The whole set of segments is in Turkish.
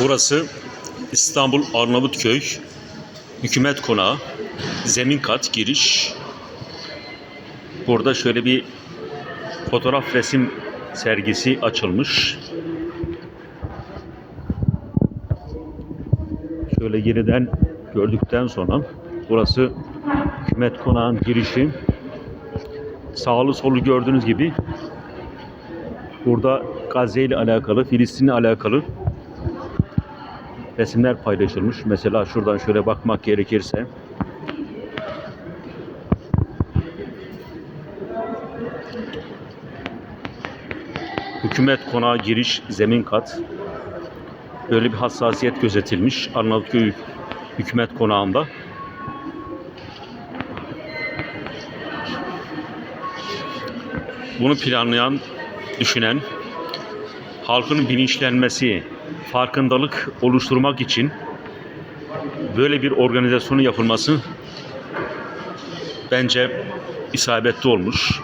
Burası İstanbul Arnavutköy Hükümet Konağı. Zemin kat giriş. Burada şöyle bir fotoğraf resim sergisi açılmış. Şöyle geriden gördükten sonra burası Hükümet Konağı'nın girişi. Sağlı solu gördüğünüz gibi burada Gazze ile alakalı, Filistin'le alakalı resimler paylaşılmış. Mesela şuradan şöyle bakmak gerekirse Hükümet konağı giriş zemin kat. Böyle bir hassasiyet gözetilmiş Arnavutköy Hükümet Konağı'nda. Bunu planlayan, düşünen, halkın bilinçlenmesi, farkındalık oluşturmak için böyle bir organizasyonun yapılması bence isabetli olmuş.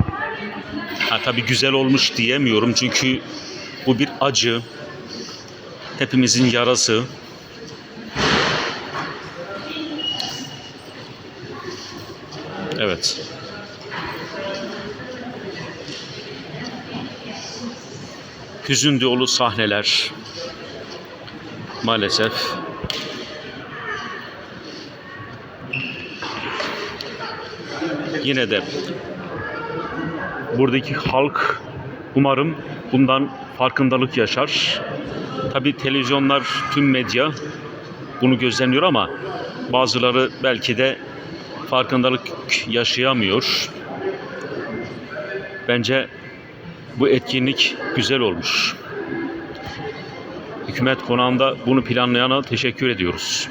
Ha, tabii güzel olmuş diyemiyorum çünkü bu bir acı. Hepimizin yarası. Evet. Hüzün dolu sahneler. Maalesef. Yine de buradaki halk umarım bundan farkındalık yaşar. Tabi televizyonlar, tüm medya bunu gözlemliyor ama bazıları belki de farkındalık yaşayamıyor. Bence bu etkinlik güzel olmuş. Hükümet konağında bunu planlayana teşekkür ediyoruz.